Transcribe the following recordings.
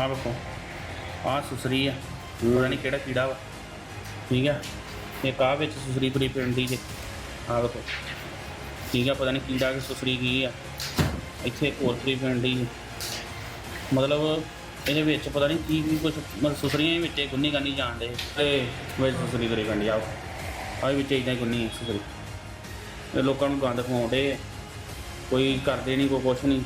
ਆਹ ਵੇਖੋ ਆਹ ਸੁਸਰੀ ਆ। ਪਤਾ ਨਹੀਂ ਕਿਹੜਾ ਕੀੜਾ ਵਾ। ਠੀਕ ਆ? ਇੱਕ ਆਹ ਵਿੱਚ ਸੁਸਰੀ ਤੁਰੀ ਪੈਂਦੀ ਜੇ? ਆਹ ਵੇਖੋ ਠੀਕ ਆ? ਪਤਾ ਨਹੀਂ ਕੀੜਾ ਕਿ ਸੁਸਰੀ ਕੀ ਆ। ਇੱਥੇ ਇੱਕ ਹੋਰ ਤੁਰੀ ਜੇ। ਮਤਲਬ ਇਹਦੇ ਵਿੱਚ ਪਤਾ ਨਹੀਂ ਕੀ ਕੀ ਕੁਝ ਮਤਲਬ ਸੁਸਰੀਆਂ ਦੇ ਵਿੱਚ ਹੀ ਗੁੰਨੀ ਗਾਨੀ ਜਾਣ ਦੇ ਤੇ ਵਿੱਚ ਸੁਸਰੀ ਤੁਰੀ ਪੈਂਦੀ ਆ। ਆਹ ਵਿੱਚ ਇਦਾਂ ਹੀ ਗੁੰਨੀ ਹੈ ਸੁਸਰੀ। ਲੋਕਾਂ ਨੂੰ ਗੰਦ ਖਵਾਉਂਦੇ ਕੋਈ ਕਰਦੇ ਨਹੀਂ ਕੋਈ ਕੁਛ ਨਹੀਂ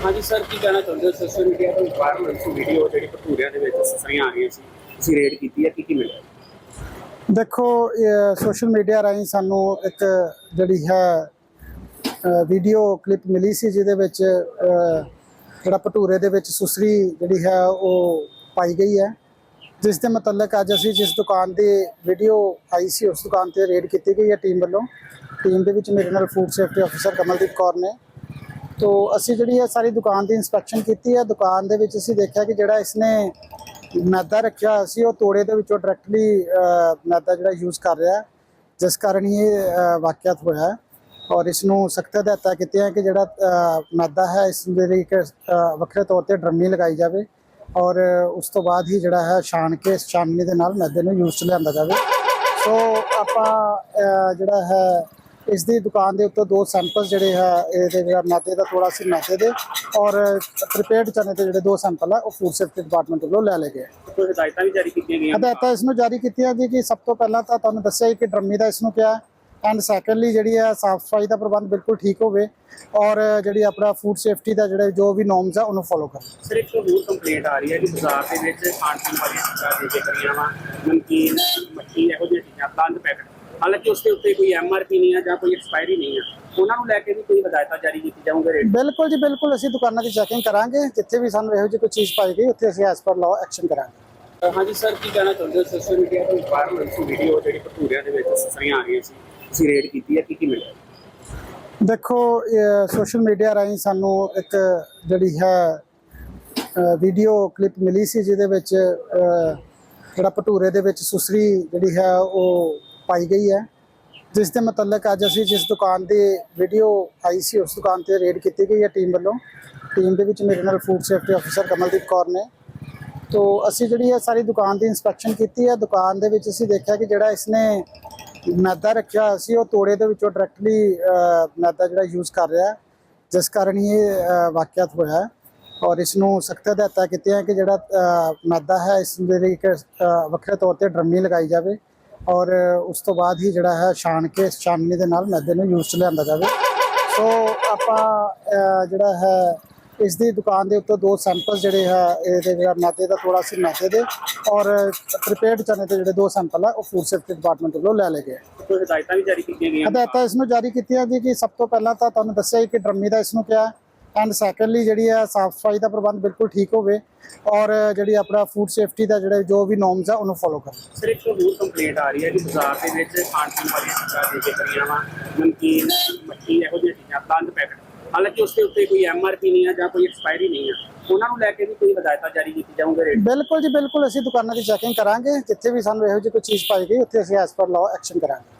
ਹਾਂਜੀ ਸਰ ਕੀ ਕਹਿਣਾ ਚਾਹੁੰਦੇ ਹੋ? ਸੋਸ਼ਲ ਮੀਡੀਆ ਤੋਂ ਵਾਇਰਲ ਹੋਈ ਸੀ ਵੀਡੀਓ ਜਿਹੜੀ ਭਟੂਰਿਆਂ ਦੇ ਵਿੱਚ ਸਸਰੀਆਂ ਆ ਰਹੀਆਂ ਸੀ, ਤੁਸੀਂ ਰੇਡ ਕੀਤੀ ਹੈ, ਕੀ ਕੀ ਮਿਲਿਆ? ਦੇਖੋ ਸੋਸ਼ਲ ਮੀਡੀਆ ਰਾਹੀਂ ਸਾਨੂੰ ਇੱਕ ਜਿਹੜੀ ਹੈ ਵੀਡੀਓ ਕਲਿੱਪ ਮਿਲੀ ਸੀ, ਜਿਹਦੇ ਵਿੱਚ ਜਿਹੜਾ ਭਟੂਰੇ ਦੇ ਵਿੱਚ ਸੁਸਰੀ ਜਿਹੜੀ ਹੈ ਉਹ ਪਾਈ ਗਈ ਹੈ। ਜਿਸ ਦੇ ਮੁਤਲਕ ਅੱਜ ਅਸੀਂ ਜਿਸ ਦੁਕਾਨ ਦੀ ਵੀਡੀਓ ਆਈ ਸੀ, ਉਸ ਦੁਕਾਨ ਤੇ ਰੇਡ ਕੀਤੀ ਗਈ ਹੈ ਟੀਮ ਵੱਲੋਂ। ਟੀਮ ਦੇ ਵਿੱਚ ਮੇਰੇ ਨਾਲ ਫੂਡ ਸੇਫਟੀ ਅਫਸਰ ਕਮਲਦੀਪ ਕੌਰ ਨੇ। ਤੋ ਅਸੀਂ ਜਿਹੜੀ ਹੈ ਸਾਰੀ ਦੁਕਾਨ ਦੀ ਇਨਸਪੈਕਸ਼ਨ ਕੀਤੀ ਹੈ। ਦੁਕਾਨ ਦੇ ਵਿੱਚ ਅਸੀਂ ਦੇਖਿਆ ਕਿ ਜਿਹੜਾ ਇਸਨੇ ਮੈਦਾ ਰੱਖਿਆ ਹੋਇਆ ਸੀ, ਉਹ ਤੋੜੇ ਦੇ ਵਿੱਚੋਂ ਡਾਇਰੈਕਟਲੀ ਮੈਦਾ ਜਿਹੜਾ ਯੂਜ਼ ਕਰ ਰਿਹਾ ਜਿਸ ਕਾਰਨ ਹੀ ਇਹ ਵਾਕਿਆ ਹੋਇਆ ਹੈ। ਔਰ ਇਸ ਨੂੰ ਸਖਤ ਹਦਾਇਤਾਂ ਕੀਤੀਆਂ ਕਿ ਜਿਹੜਾ ਮੈਦਾ ਹੈ ਇਸ ਦੇ ਲਈ ਇੱਕ ਵੱਖਰੇ ਤੌਰ ਤੇ ਡਰਮੀ ਲਗਾਈ ਜਾਵੇ ਔਰ ਉਸ ਤੋਂ ਬਾਅਦ ਹੀ ਜਿਹੜਾ ਹੈ ਛਾਣ ਕੇ ਛਾਨਣੀ ਦੇ ਨਾਲ ਮੈਦੇ ਨੂੰ ਯੂਜ਼ 'ਚ ਲਿਆਂਦਾ ਜਾਵੇ। ਸੋ ਆਪਾਂ ਜਿਹੜਾ ਹੈ ਇਸ ਦੀ ਦੁਕਾਨ ਦੇ ਉੱਤੇ ਦੋ ਸੈਂਪਲ ਜਿਹੜੇ ਹੈ ਇਹਦੇ ਜਿਹੜਾ ਮੈਦੇ ਦਾ ਥੋੜਾ ਸੀ ਮੈਦੇ ਦੇ ਔਰ ਪ੍ਰੀਪੇਅਰਡ ਚਨੇ ਦੇ ਜਿਹੜੇ ਦੋ ਸੈਂਪਲ ਆ ਉਹ ਫੂਡ ਸੇਫਟੀ ਡਿਪਾਰਟਮੈਂਟ ਵੱਲੋਂ ਲੈ ਲਏ ਗਏ ਹਦਾਇਤਾਂ ਵੀ ਜਾਰੀ ਕੀਤੀਆਂ ਗਈਆਂ? ਹਦਾਇਤਾਂ ਇਸ ਨੂੰ ਜਾਰੀ ਕੀਤੀਆਂ ਜੀ ਕਿ ਸਭ ਤੋਂ ਪਹਿਲਾਂ ਤਾਂ ਤੁਹਾਨੂੰ ਦੱਸਿਆ ਹੀ ਕਿ ਡਰਮੀ ਦਾ ਇਸ ਨੂੰ ਕਿਹਾ ਐਂਡ ਸੈਕੰਡਲੀ ਜਿਹੜੀ ਹੈ ਸਾਫ਼ ਸਫ਼ਾਈ ਦਾ ਪ੍ਰਬੰਧ ਬਿਲਕੁਲ ਠੀਕ ਹੋਵੇ ਔਰ ਜਿਹੜੀ ਆਪਣਾ ਫੂਡ ਸੇਫਟੀ ਦਾ ਜਿਹੜੇ ਜੋ ਵੀ ਨੋਰਮਸ ਆ ਉਹਨੂੰ ਫੋਲੋ ਕਰਨ ਸਰ ਇੱਕ ਹੋਰ ਕੰਪਲੇਂਟ ਆ ਰਹੀ ਹੈ ਕਿ ਬਾਜ਼ਾਰ ਦੇ ਵਿੱਚ ਖਾਣ ਪੀਣ ਵਾਲੀਆਂ ਚੀਜ਼ਾਂ ਦੇ ਵਿਕਰੀਆਂ ਵਾ ਨਮਕੀਨ ਮੱਠੀ ਇਹੋ ਜਿਹੀਆਂ ਚੀਜ਼ਾਂ ਬੰਦ ਪੈਕਟ। ਹਾਲਾਂਕਿ ਉਸ ਦੇ ਉੱਤੇ ਕੋਈ ਐਮਆਰਪੀ ਨਹੀਂ ਹੈ ਜਾਂ ਕੋਈ ਐਕਸਪਾਇਰੀ ਨਹੀਂ ਹੈ ਉਹਨਾਂ ਨੂੰ ਲੈ ਕੇ ਵੀ ਕੋਈ ਹਦਾਇਤਾਂ ਜਾਰੀ ਕੀਤੀ ਜਾਊਗਾ ਰੇਡ ਬਿਲਕੁਲ ਜੀ ਬਿਲਕੁਲ। ਅਸੀਂ ਦੁਕਾਨਾਂ ਦੀ ਚੈਕਿੰਗ ਕਰਾਂਗੇ। ਜਿੱਥੇ ਵੀ ਸਾਨੂੰ ਇਹੋ ਜਿਹੀ ਕੋਈ ਚੀਜ਼ ਪਾਈ ਗਈ ਉੱਥੇ ਅਸੀਂ ਐਸ ਪਰ ਲਾਅ ਐਕਸ਼ਨ ਕਰਾਂਗੇ। ਹਾਂਜੀ ਸਰ ਕੀ ਕਹਿਣਾ ਚਾਹੁੰਦੇ ਹੋ? ਸੋਸ਼ਲ ਮੀਡੀਆ ਤੋਂ ਵਾਇਰਲ ਹੋਈ ਸੀ ਵੀਡੀਓ ਜਿਹੜੀ ਭਟੂਰਿਆਂ ਦੇ ਵਿੱਚ ਸਸਰੀਆਂ ਆ ਰਹੀਆਂ ਸੀ। ਤੁਸੀਂ ਰੇਡ ਕੀਤੀ ਹੈ, ਕੀ ਕੀ ਮਿਲਿਆ? ਦੇਖੋ ਸੋਸ਼ਲ ਮੀਡੀਆ ਰਾਹੀਂ ਸਾਨੂੰ ਇੱਕ ਜਿਹੜੀ ਹੈ ਵੀਡੀਓ ਕਲਿੱਪ ਮਿਲੀ ਸੀ, ਜਿਹਦੇ ਵਿੱਚ ਜਿਹੜਾ ਭਟੂਰੇ ਦੇ ਵਿੱਚ ਸੁਸਰੀ ਜਿਹੜੀ ਹੈ, ਉਹ ਪਾਈ ਗਈ ਹੈ। ਜਿਸ ਦੇ ਮੁਤਲਕ ਅੱਜ ਅਸੀਂ ਜਿਸ ਦੁਕਾਨ ਦੀ ਵੀਡੀਓ ਆਈ ਸੀ, ਉਸ ਦੁਕਾਨ ਤੇ ਰੇਡ ਕੀਤੀ ਗਈ ਹੈ ਟੀਮ ਵੱਲੋਂ। ਟੀਮ ਦੇ ਵਿੱਚ ਮੇਰੇ ਨਾਲ ਫੂਡ ਸੇਫਟੀ ਅਫਸਰ ਕਮਲਦੀਪ ਕੌਰ ਨੇ। ਤੋ ਅਸੀਂ ਜਿਹੜੀ ਹੈ, ਸਾਰੀ ਦੁਕਾਨ ਦੀ ਇਨਸਪੈਕਸ਼ਨ ਕੀਤੀ ਹੈ। ਦੁਕਾਨ ਦੇ ਵਿੱਚ ਅਸੀਂ ਦੇਖਿਆ ਕਿ ਜਿਹੜਾ ਇਸਨੇ ਮੈਦਾ ਰੱਖਿਆ ਹੋਇਆ ਸੀ, ਉਹ ਤੋੜੇ ਦੇ ਵਿੱਚੋਂ ਡਾਇਰੈਕਟਲੀ ਮੈਦਾ ਜਿਹੜਾ ਯੂਜ਼ ਕਰ ਰਿਹਾ ਜਿਸ ਕਾਰਨ ਹੀ ਇਹ ਵਾਕਿਆਤ ਹੋਇਆ ਹੈ। ਔਰ ਇਸ ਨੂੰ ਸਖਤ ਹਦਾਇਤਾਂ ਕੀਤੀਆਂ ਕਿ ਜਿਹੜਾ ਮੈਦਾ ਹੈ, ਇਸ ਦੇ ਲਈ ਇੱਕ ਵੱਖਰੇ ਤੌਰ ਤੇ ਡਰਮੀ ਲਗਾਈ ਜਾਵੇ ਔਰ ਉਸ ਤੋਂ ਬਾਅਦ ਹੀ ਜਿਹੜਾ ਹੈ, ਛਾਣ ਕੇ ਇਸ ਛਾਨਣੀ ਦੇ ਨਾਲ ਮੈਦੇ ਨੂੰ ਯੂਜ਼ 'ਚ ਲਿਆਂਦਾ ਜਾਵੇ। ਸੋ ਆਪਾਂ ਜਿਹੜਾ ਹੈ ਇਸ ਦੀ ਦੁਕਾਨ ਦੇ ਉੱਤੇ ਦੋ ਸੈਂਪਲ ਜਿਹੜੇ ਹੈ ਇਹਦੇ ਜਿਹੜਾ ਮੈਦੇ ਦਾ ਥੋੜਾ ਸੀ ਮੈਦੇ ਦੇ ਔਰ ਪ੍ਰੀਪੇਅਰਡ ਚਨੇ ਦੇ ਜਿਹੜੇ ਦੋ ਸੈਂਪਲ ਆ ਉਹ ਫੂਡ ਸੇਫਟੀ ਡਿਪਾਰਟਮੈਂਟ ਵੱਲੋਂ ਲੈ ਲਏ ਗਏ ਕੋਈ ਹਦਾਇਤਾਂ ਵੀ ਜਾਰੀ ਕੀਤੀਆਂ ਗਈਆਂ? ਹਦਾਇਤਾਂ ਇਸ ਨੂੰ ਜਾਰੀ ਕੀਤੀਆਂ ਜੀ ਕਿ ਸਭ ਤੋਂ ਪਹਿਲਾਂ ਤਾਂ ਤੁਹਾਨੂੰ ਦੱਸਿਆ ਹੀ ਕਿ ਡਰਮੀ ਦਾ ਇਸ ਨੂੰ ਕਿਹਾ ਐਂਡ ਸੈਕੰਡਲੀ ਜਿਹੜੀ ਹੈ ਸਾਫ਼ ਸਫ਼ਾਈ ਦਾ ਪ੍ਰਬੰਧ ਬਿਲਕੁਲ ਠੀਕ ਹੋਵੇ ਔਰ ਜਿਹੜੀ ਆਪਣਾ ਫੂਡ ਸੇਫਟੀ ਦਾ ਜਿਹੜੇ ਜੋ ਵੀ ਨੋਰਮਸ ਆ ਉਹਨੂੰ ਫੋਲੋ ਕਰਨ ਸਰ ਇੱਕ ਹੋਰ ਕੰਪਲੇਂਟ ਆ ਰਹੀ ਹੈ ਕਿ ਬਾਜ਼ਾਰ ਦੇ ਵਿੱਚ ਖਾਣ ਪੀਣ ਵਾਲੀਆਂ ਚੀਜ਼ਾਂ ਦੇ ਵਿਕਰੀਆਂ ਵਾ ਨਮਕੀਨ ਮੱਠੀ ਇਹੋ ਜਿਹੀਆਂ ਚੀਜ਼ਾਂ ਬੰਦ ਪੈਕਟ ਹਾਲਾਂਕਿ ਉਸ ਦੇ ਉੱਤੇ ਕੋਈ ਐਮਆਰਪੀ ਨਹੀਂ ਹੈ ਜਾਂ ਕੋਈ ਐਕਸਪਾਇਰੀ ਨਹੀਂ ਹੈ ਉਹਨਾਂ ਨੂੰ ਲੈ ਕੇ ਵੀ ਕੋਈ ਹਦਾਇਤਾਂ ਜਾਰੀ ਕੀਤੀ ਜਾਊਗਾ ਰੇਡ ਬਿਲਕੁਲ ਜੀ, ਬਿਲਕੁਲ। ਅਸੀਂ ਦੁਕਾਨਾਂ ਦੀ ਚੈਕਿੰਗ ਕਰਾਂਗੇ। ਜਿੱਥੇ ਵੀ ਸਾਨੂੰ ਇਹੋ ਜਿਹੀ ਕੋਈ ਚੀਜ਼ ਪਾਈ ਗਈ, ਉੱਥੇ ਅਸੀਂ ਐਸ ਪਰ ਲਾਅ ਐਕਸ਼ਨ ਕਰਾਂਗੇ।